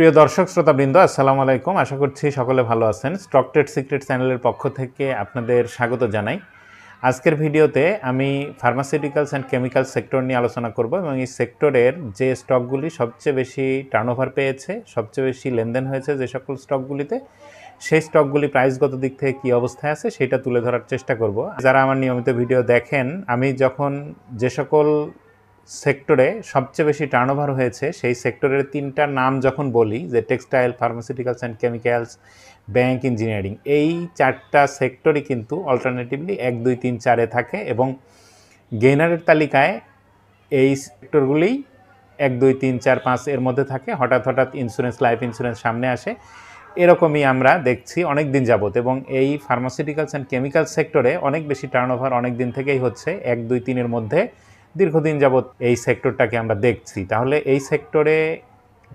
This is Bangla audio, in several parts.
প্রিয় দর্শক, শ্রোতাবৃন্দ, আসসালামু আলাইকুম। আশা করছি সকলে ভালো আছেন। স্টক ট্রেড সিক্রেট চ্যানেলের পক্ষ থেকে আপনাদের স্বাগত জানাই। আজকের ভিডিওতে আমি ফার্মাসিউটিক্যালস অ্যান্ড কেমিক্যাল সেক্টর নিয়ে আলোচনা করব এবং এই সেক্টরের যে স্টকগুলি সবচেয়ে বেশি টার্নওভার পেয়েছে, সবচেয়ে বেশি লেনদেন হয়েছে যে সকল স্টকগুলিতে সেই স্টকগুলি প্রাইসগত দিক থেকে কী অবস্থায় আছে সেটা তুলে ধরার চেষ্টা করব। যারা আমার নিয়মিত ভিডিও দেখেন, আমি যখন যে সকল সেক্টরে সবচেয়ে বেশি টার্নওভার হয়েছে, সেই সেক্টরের তিনটা নাম যখন বলি, যে textile pharmaceuticals and chemicals bank engineering এই চারটা সেক্টরই কিন্তু অল্টারনেটিভলি এক, দুই, তিন, চারে থাকে এবং গেইনারের তালিকায় এই সেক্টরগুলি এক, দুই, তিন, চার, পাঁচ এর মধ্যে থাকে। হঠাৎ হঠাৎ ইন্স্যুরেন্স লাইফ ইন্স্যুরেন্স সামনে আসে। এরকমই আমরা দেখছি অনেক দিন যাবত এবং এই ফার্মাসিউটিক্যালস অ্যান্ড কেমিক্যাল সেক্টরে অনেক বেশি টার্নওভার অনেক দিন থেকেই হচ্ছে। এক, দুই, তিনের মধ্যে দীর্ঘদিন যাবৎ এই সেক্টরটাকে আমরা দেখছি। তাহলে এই সেক্টরে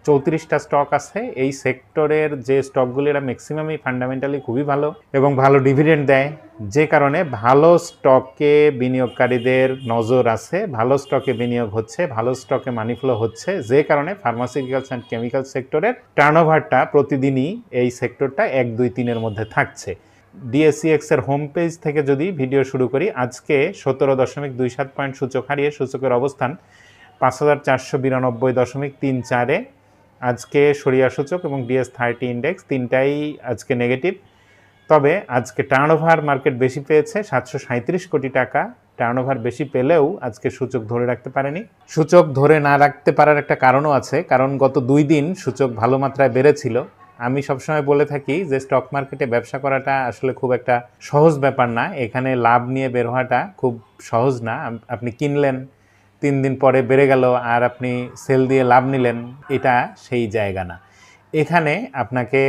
চৌত্রিশটা স্টক আছে। এই সেক্টরের যে স্টকগুলি এরা ম্যাক্সিমামই ফান্ডামেন্টালি খুবই ভালো এবং ভালো ডিভিডেন্ড দেয়। যে কারণে ভালো স্টকে বিনিয়োগকারীদের নজর আছে, ভালো স্টকে বিনিয়োগ হচ্ছে, ভালো স্টকে মানি ফ্লো হচ্ছে। যে কারণে ফার্মাসিউটিক্যালস অ্যান্ড কেমিক্যাল সেক্টরের টার্নওভারটা প্রতিদিনই এই সেক্টরটা এক দুই তিনের মধ্যে থাকছে। ডিএসিএক্স এর হোম পেজ থেকে যদি ভিডিও শুরু করি, আজকে সতেরো দশমিক দুই সাত পয়েন্ট সূচক হারিয়ে সূচকের অবস্থান পাঁচ হাজার চারশো বিরানব্বই দশমিক তিন চারে। আজকে সরিয়া সূচক এবং ডিএস থার্টি ইন্ডেক্স তিনটাই আজকে নেগেটিভ তবে আজকে টার্নওভার মার্কেট বেশি পেয়েছে, সাতশো সাঁত্রিশ কোটি টাকা। টার্নওভার বেশি পেলেও আজকে সূচক ধরে রাখতে পারেনি। সূচক ধরে না রাখতে পারার একটা কারণও আছে, কারণ গত দুই দিন সূচক ভালো মাত্রায় বেড়েছিল। আমি সবসময় বলে থাকি যে স্টক মার্কেটে ব্যবসা করাটা আসলে খুব একটা সহজ ব্যাপার না। এখানে লাভ নিয়ে বের হওয়াটা খুব সহজ না। আপনি কিনলেন, তিন দিন পরে বেড়ে গেল, আর আপনি সেল দিয়ে লাভ নিলেন, এটা সেই জায়গা না। এখানে আপনাকে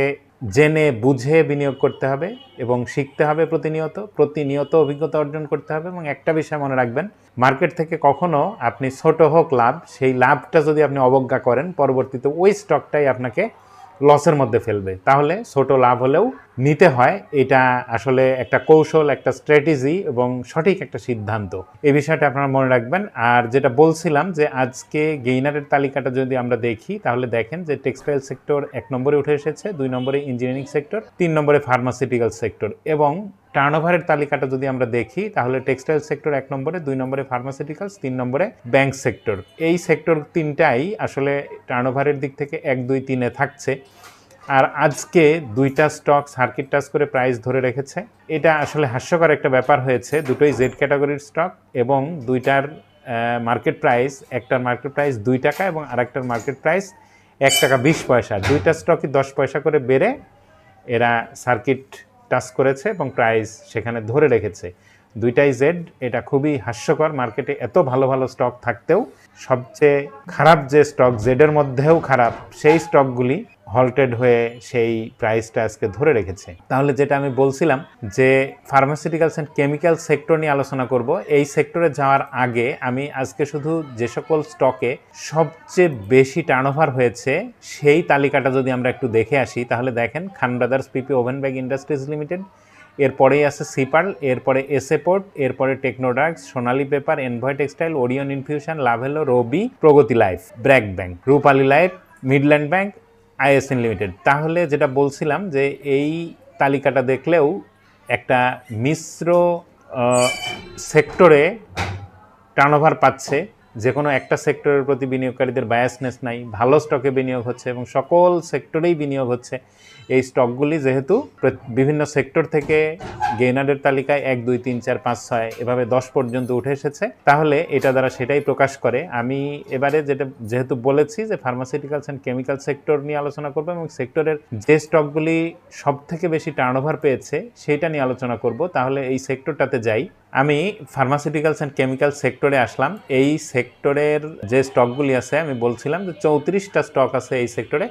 জেনে, বুঝে বিনিয়োগ করতে হবে এবং শিখতে হবে প্রতিনিয়ত প্রতিনিয়ত অভিজ্ঞতা অর্জন করতে হবে এবং একটা বিষয় মনে রাখবেন মার্কেট থেকে কখনো আপনি ছোট হোক লাভ, সেই লাভটা যদি আপনি অবজ্ঞা করেন, পরবর্তীতে ওই স্টকটাই আপনাকে লসের মধ্যে ফেলবে। তাহলে ছোট লাভ হলেও নিতে হয়। এটা আসলে একটা কৌশল, একটা স্ট্র্যাটেজি এবং সঠিক একটা সিদ্ধান্ত। এই বিষয়টা আপনারা মনে রাখবেন। আর যেটা বলছিলাম যে আজকে গেইনারের তালিকাটা যদি আমরা দেখি, তাহলে দেখেন যে টেক্সটাইল সেক্টর এক নম্বরে উঠে এসেছে, দুই নম্বরে ইঞ্জিনিয়ারিং সেক্টর তিন নম্বরে ফার্মাসিউটিক্যাল সেক্টর এবং টার্নওভারের তালিকাটা যদি আমরা দেখি, তাহলে টেক্সটাইল সেক্টর এক নম্বরে, দুই নম্বরে ফার্মাসিউটিক্যালস, তিন নম্বরে ব্যাংক সেক্টর। এই সেক্টর তিনটাই আসলে টার্নওভারের দিক থেকে এক, দুই, তিনে থাকছে। আর আজকে দুইটা স্টক সার্কিট টাচ করে প্রাইস ধরে রেখেছে। এটা আসলে হাস্যকর একটা ব্যাপার হয়েছে। দুটোই জেড ক্যাটাগরির স্টক এবং দুইটার মার্কেট প্রাইস, একটার মার্কেট প্রাইস দুই টাকা এবং আরেকটার মার্কেট প্রাইস এক টাকা বিশ পয়সা। দুইটা স্টকই দশ পয়সা করে বেড়ে এরা সার্কিট টাচ করেছে এবং প্রাইস সেখানে ধরে রেখেছে। দুইটাই জেড এটা খুবই হাস্যকর। মার্কেটে এত ভালো ভালো স্টক থাকতেও সবচেয়ে খারাপ যে স্টক জেডের মধ্যেও খারাপ, সেই স্টকগুলি হল্টেড হয়ে সেই প্রাইসটা আজকে ধরে রেখেছে। তাহলে যেটা আমি বলছিলাম যে ফার্মাসিউটিক্যালস অ্যান্ড কেমিক্যাল সেক্টর নিয়ে আলোচনা করব, এই সেক্টরে যাওয়ার আগে আমি আজকে শুধু যে সকল স্টকে সবচেয়ে বেশি টার্নওভার হয়েছে, সেই তালিকাটা যদি আমরা একটু দেখে আসি, তাহলে দেখেন Khan brothers PP woven bag industries limited এরপরেই আছে সিপার্ল এরপরে এসেপোর্ট এরপরে টেকনোডাক্স Sonali paper Envoy textile, Orion infusion, Lovello, Robi, Progoti life, BRAC bank, Rupali life, Midland bank, ISN limited. তাহলে যেটা বলছিলাম যে এই তালিকাটা দেখলেও একটা মিশ্র সেক্টরে টার্নওভার পাচ্ছে যে কোনো একটা সেক্টরের প্রতি বিনিয়োগকারীদের বায়াসনেস নাই, ভালো স্টকে বিনিয়োগ হচ্ছে এবং সকল সেক্টরেই বিনিয়োগ হচ্ছে। এই স্টকগুলি যেহেতু বিভিন্ন সেক্টর থেকে গেইনারের তালিকায় এক, দুই, তিন, চার, পাঁচ, ছয়, এভাবে দশ পর্যন্ত উঠে এসেছে, তাহলে এটা দ্বারা সেটাই প্রকাশ করে। আমি এবারে যেটা যেহেতু বলেছি যে ফার্মাসিউটিক্যালস অ্যান্ড কেমিক্যাল সেক্টর নিয়ে আলোচনা করব এবং সেক্টরের যে স্টকগুলি সব থেকে বেশি টার্নওভার পেয়েছে, সেটা নিয়ে আলোচনা করব, তাহলে এই সেক্টরটাতে যাই। আমি ফার্মাসিউটিক্যালস অ্যান্ড কেমিক্যাল সেক্টরে আসলাম। এই সেক্টরের যে স্টকগুলি আছে, আমি বলছিলাম যে চৌত্রিশটা স্টক আছে এই সেক্টরে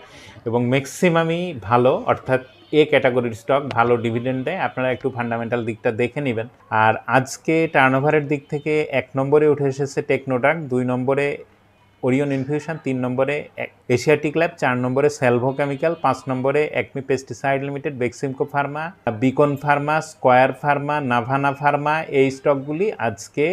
এবং ম্যাক্সিমামই ভালো, অর্থাৎ এ ক্যাটাগরির স্টক ভালো ডিভিডেন্ড দেয়। আপনারা একটু ফান্ডামেন্টাল দিকটা দেখে নেবেন। আর আজকে টার্নওভারের দিক থেকে এক নম্বরে উঠে এসেছে টেকনোডাক দুই নম্বরে ওরিয়ন ইনফিউশন তিন নম্বরে এশিয়াটিক ল্যাব চার নম্বরে সেলভো কেমিক্যাল পাঁচ নম্বরে Acme pesticide limited Beximco pharma Beacon pharma Square pharma Navana pharma এই স্টকগুলি আজকে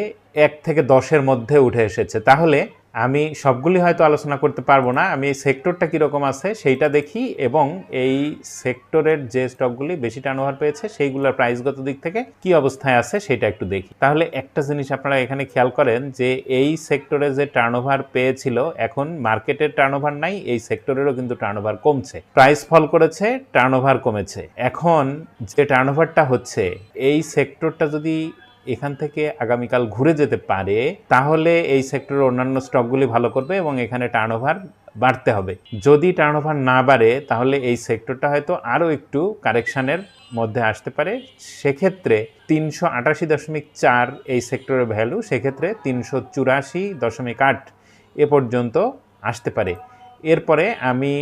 এক থেকে দশের মধ্যে উঠে এসেছে। তাহলে আমি সবগুলি হয়তো আলোচনা করতে পারব না। আমি সেক্টরটা কীরকম আছে সেইটা দেখি এবং এই সেক্টরের যে স্টকগুলি বেশি টার্নওভার পেয়েছে সেইগুলোর প্রাইসগত দিক থেকে কি অবস্থায় আছে সেটা একটু দেখি। তাহলে একটা জিনিস আপনারা এখানে খেয়াল করেন যে এই সেক্টরে যে টার্নওভার পেয়েছিল, এখন মার্কেটের টার্নওভার নাই, এই সেক্টরেরও কিন্তু টার্নওভার কমছে। প্রাইস ফল করেছে টার্নওভার কমেছে। এখন যে টার্নওভারটা হচ্ছে, এই সেক্টরটা যদি এখান থেকে আগামীকাল ঘুরে যেতে পারে, তাহলে এই সেক্টরের অন্যান্য স্টকগুলি ভালো করবে এবং এখানে টার্নওভার বাড়তে হবে। যদি টার্নওভার না বাড়ে, তাহলে এই সেক্টরটা হয়তো আরও একটু কারেকশানের মধ্যে আসতে পারে। সেক্ষেত্রে তিনশো আটাশি দশমিক চার এই সেক্টরের ভ্যালু সেক্ষেত্রে তিনশো চুরাশি দশমিক আট এ পর্যন্ত আসতে পারে। এরপরে আমি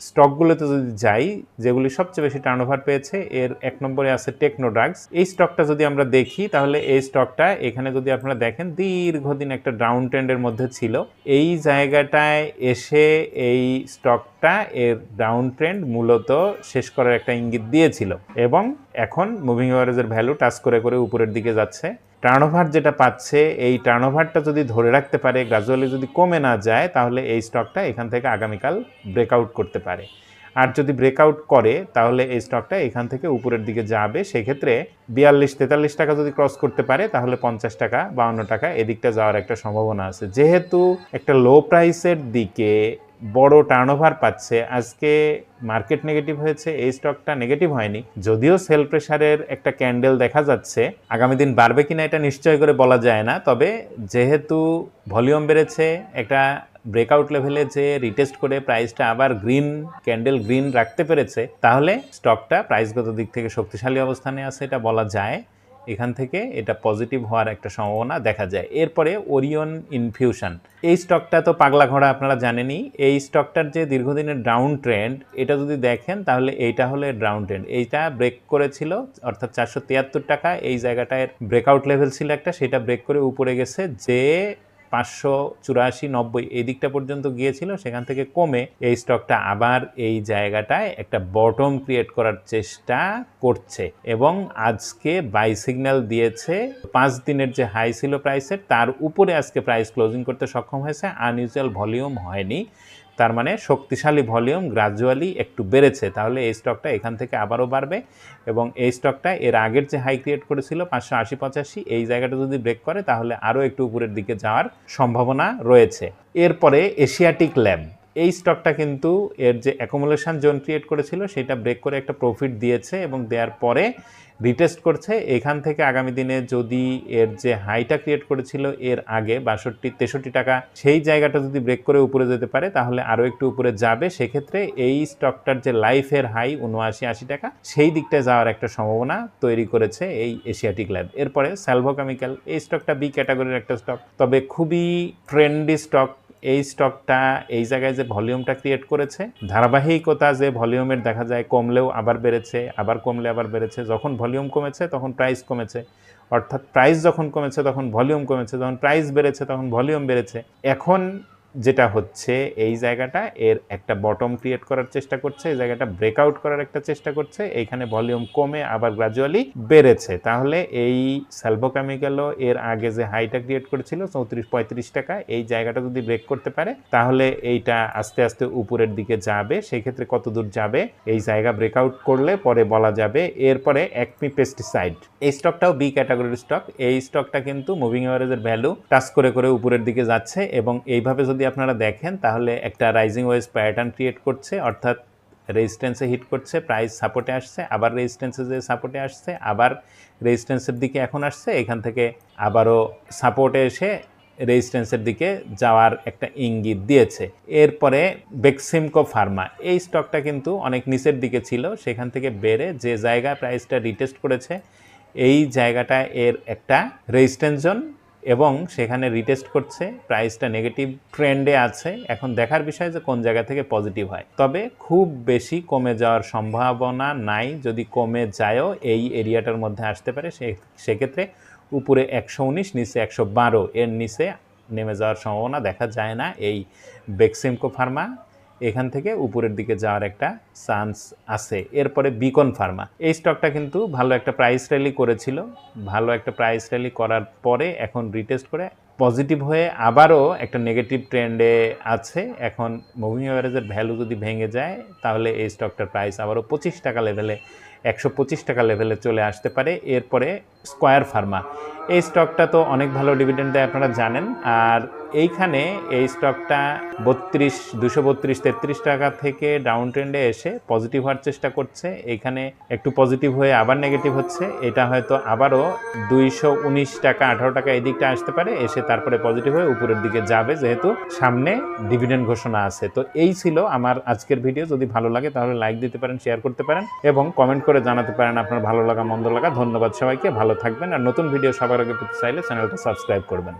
স্টকগুলোতে যদি যাই, যেগুলি সবচেয়ে বেশি টার্নওভার পেয়েছে, এর এক নম্বরে আছে টেকনো ড্রাগস এই স্টকটা যদি আমরা দেখি, তাহলে এই স্টকটা এখানে যদি আপনারা দেখেন, দীর্ঘদিন একটা ডাউন ট্রেন্ডের মধ্যে ছিল। এই জায়গাটায় এসে এই স্টকটা এর ডাউন ট্রেন্ড মূলত শেষ করার একটা ইঙ্গিত দিয়েছিল। এবং এখন মুভিং অ্যাভারেজের ভ্যালু টাচ করে করে উপরের দিকে যাচ্ছে। টার্নওভার যেটা পাচ্ছে, এই টার্নওভারটা যদি ধরে রাখতে পারে গ্রাজুয়ালি যদি কমে না যায়, তাহলে এই স্টকটা এখান থেকে আগামীকাল ব্রেকআউট করতে পারে। আর যদি ব্রেকআউট করে, তাহলে এই স্টকটা এখান থেকে উপরের দিকে যাবে। সেক্ষেত্রে বিয়াল্লিশ তেতাল্লিশ টাকা যদি ক্রস করতে পারে, তাহলে পঞ্চাশ টাকা, বাউন্ন টাকা, এদিকটা যাওয়ার একটা সম্ভাবনা আছে। যেহেতু একটা লো প্রাইসের দিকে বড় টার্নওভার পাচ্ছে। আজকে মার্কেট নেগেটিভ হয়েছে, এই স্টকটা নেগেটিভ হয়নি। যদিও সেল প্রেশারের একটা ক্যান্ডেল দেখা যাচ্ছে, আগামী দিন বাড়বে কিনা এটা নিশ্চয় করে বলা যায় না। তবে যেহেতু ভলিউম বেড়েছে, একটা ব্রেকআউট লেভেলে যে রিটেস্ট করে প্রাইসটা আবার গ্রিন ক্যান্ডেল গ্রিন রাখতে পেরেছে, তাহলে স্টকটা প্রাইসগত দিক থেকে শক্তিশালী অবস্থানে আছে এটা বলা যায়। এখান থেকে এটা পজিটিভ হওয়ার একটা সম্ভাবনা দেখা যায়। এরপরে ওরিয়ন ইনফিউশন এই স্টকটা তো পাগলা ঘোড়া আপনারা জানেনই। এই স্টকটার যে দীর্ঘদিনের ডাউন ট্রেন্ড এটা যদি দেখেন তাহলে এইটা হলো ডাউন ট্রেন্ড এইটা ব্রেক করেছিল, অর্থাৎ চারশো তিয়াত্তর টাকা, এই জায়গাটায় ব্রেকআউট লেভেল ছিল একটা, সেটা ব্রেক করে উপরে গেছে যে পাঁচশো চুরাশি নব্বই এই দিকটা পর্যন্ত গিয়েছিল, সেখান থেকে কমে এই স্টকটা আবার এই জায়গাটায় একটা বটম ক্রিয়েট করার চেষ্টা করছে। এবং আজকে বাই সিগন্যাল দিয়েছে, পাঁচ দিনের যে হাই ছিল প্রাইসের তার উপরে আজকে প্রাইস ক্লোজিং করতে সক্ষম হয়েছে আনইউজুয়াল ভলিউম হয়নি। তার মানে শক্তিশালী ভলিউম গ্রাজুয়ালি একটু বেড়েছে। তাহলে এই স্টকটা এখান থেকে আবারও বাড়বে এবং এই স্টকটা এর আগের যে হাই ক্রিয়েট করেছিল পাঁচশো আশি, পঁচাশি, এই জায়গাটা যদি ব্রেক করে তাহলে আরও একটু উপরের দিকে যাওয়ার সম্ভাবনা রয়েছে। এরপরে এশিয়াটিক ল্যাব এই স্টকটা কিন্তু এর যে অ্যাকোমোলেশন জোন ক্রিয়েট করেছিল, সেটা ব্রেক করে একটা প্রফিট দিয়েছে এবং দেওয়ার পরে রিটেস্ট করছে। এখান থেকে আগামী দিনে যদি এর যে হাইটা ক্রিয়েট করেছিল, এর আগে বাষট্টি, তেষট্টি টাকা, সেই জায়গাটা যদি ব্রেক করে উপরে যেতে পারে, তাহলে আরও একটু উপরে যাবে। সেক্ষেত্রে এই স্টকটার যে লাইফের হাই উনআশি, আশি টাকা, সেই দিকটায় যাওয়ার একটা সম্ভাবনা তৈরি করেছে এই এশিয়াটিক ল্যাব এরপরে স্যালভো কেমিক্যাল এই স্টকটা বি ক্যাটাগরির একটা স্টক তবে খুবই ট্রেন্ডি স্টক এই স্টকটা এই জায়গায় যে ভলিউমটা ক্রিয়েট করেছে, ধারাবাহিকতা যে ভলিউমের দেখা যায় কমলেও আবার বেড়েছে, আবার কমলে আবার বেড়েছে, যখন ভলিউম কমেছে তখন প্রাইস কমেছে। অর্থাৎ প্রাইস যখন কমেছে তখন ভলিউম কমেছে, যখন প্রাইস বেড়েছে তখন ভলিউম বেড়েছে। এখন যেটা হচ্ছে এই জায়গাটা, এর একটা বটম ক্রিয়েট করার চেষ্টা করছে, এই জায়গাটা ব্রেকআউট করার একটা চেষ্টা করছে, এইখানে ভলিউম কমে আবার গ্রাজুয়ালি বেড়েছে। তাহলে এই স্যালভোকেমিক্যালও এর আগে যে হাইটা ক্রিয়েট করেছিল চৌত্রিশ পঁয়ত্রিশ টাকা, এই জায়গাটা যদি ব্রেক করতে পারে, তাহলে এইটা আস্তে আস্তে উপরের দিকে যাবে সেই ক্ষেত্রে কত দূর যাবে, এই জায়গা ব্রেকআউট করলে পরে বলা যাবে, এরপরে একমি পেস্টিসাইড এই স্টকটাও বি ক্যাটাগরির স্টক এই স্টকটা কিন্তু মুভিং অ্যাভারেজের ভ্যালু টাচ করে করে উপরের দিকে যাচ্ছে এবং এইভাবে যদি আপনারা দেখেন, তাহলে একটা রাইজিং ওয়েজ প্যাটার্ন ক্রিয়েট করছে, অর্থাৎ রেজিস্ট্যান্সে হিট করছে প্রাইস সাপোর্টে আসছে, আবার রেজিস্ট্যান্সে যে সাপোর্টে আসছে, আবার রেজিস্ট্যান্সের দিকে এখন আসছে, এখান থেকে আবারও সাপোর্টে এসে রেজিস্ট্যান্সের দিকে যাওয়ার একটা ইঙ্গিত দিয়েছে। এরপরে বেক্সিমকো ফার্মা এই স্টকটা কিন্তু অনেক নিচের দিকে ছিল, সেখান থেকে বেড়ে যে জায়গায় প্রাইসটা রিটেস্ট করেছে এই জায়গাটা এর একটা রেজিস্ট্যান্স জোন এবং সেখানে রিটেস্ট করছে প্রাইসটা নেগেটিভ ট্রেন্ডে আছে। এখন দেখার বিষয় যে কোন জায়গা থেকে পজিটিভ হয়। তবে খুব বেশি কমে যাওয়ার সম্ভাবনা নাই। যদি কমে যায়ও, এই এরিয়াটার মধ্যে আসতে পারে সেক্ষেত্রে উপরে একশো উনিশ, নিচে একশো বারো, এর নিচে নেমে যাওয়ার সম্ভাবনা দেখা যায় না। এই বেক্সিমকো ফার্মা এখান থেকে উপরের দিকে যাওয়ার একটা চান্স আছে। এরপরে বিকন ফার্মা এই স্টকটা কিন্তু ভালো একটা প্রাইস র্যালি করেছিল। ভালো একটা প্রাইস র্যালি করার পরে এখন রিটেস্ট করে পজিটিভ হয়ে আবারও একটা নেগেটিভ ট্রেন্ডে আছে। এখন মুভিং অ্যাভারেজের ভ্যালু যদি ভেঙে যায়, তাহলে এই স্টকটার প্রাইস আবারও পঁচিশ টাকা লেভেলে একশো পঁচিশ টাকা লেভেলে চলে আসতে পারে। এরপরে স্কোয়ার ফার্মা। এই স্টকটা তো অনেক ভালো ডিভিডেন্ড দেয় আপনারা জানেন। আর এইখানে এই স্টকটা বত্রিশ, দুশো বত্রিশ, তেত্রিশ টাকা থেকে ডাউন ট্রেন্ডে এসে পজিটিভ হওয়ার চেষ্টা করছে। এইখানে একটু পজিটিভ হয়ে আবার নেগেটিভ হচ্ছে। এটা হয়তো আবারও দুইশো উনিশ টাকা, আঠারো টাকা এই দিকটা আসতে পারে। এসে তারপরে পজিটিভ হয়ে উপরের দিকে যাবে যেহেতু সামনে ডিভিডেন্ড ঘোষণা আছে। তো এই ছিল আমার আজকের ভিডিও যদি ভালো লাগে তাহলে লাইক দিতে পারেন শেয়ার করতে পারেন এবং কমেন্ট করে জানাতে পারেন আপনার ভালো লাগা, মন্দ লাগা। ধন্যবাদ সবাইকে। ভালো থাকবেন আর নতুন ভিডিও সবার আগে পেতে চাইলে চ্যানেলটা সাবস্ক্রাইব করবেন।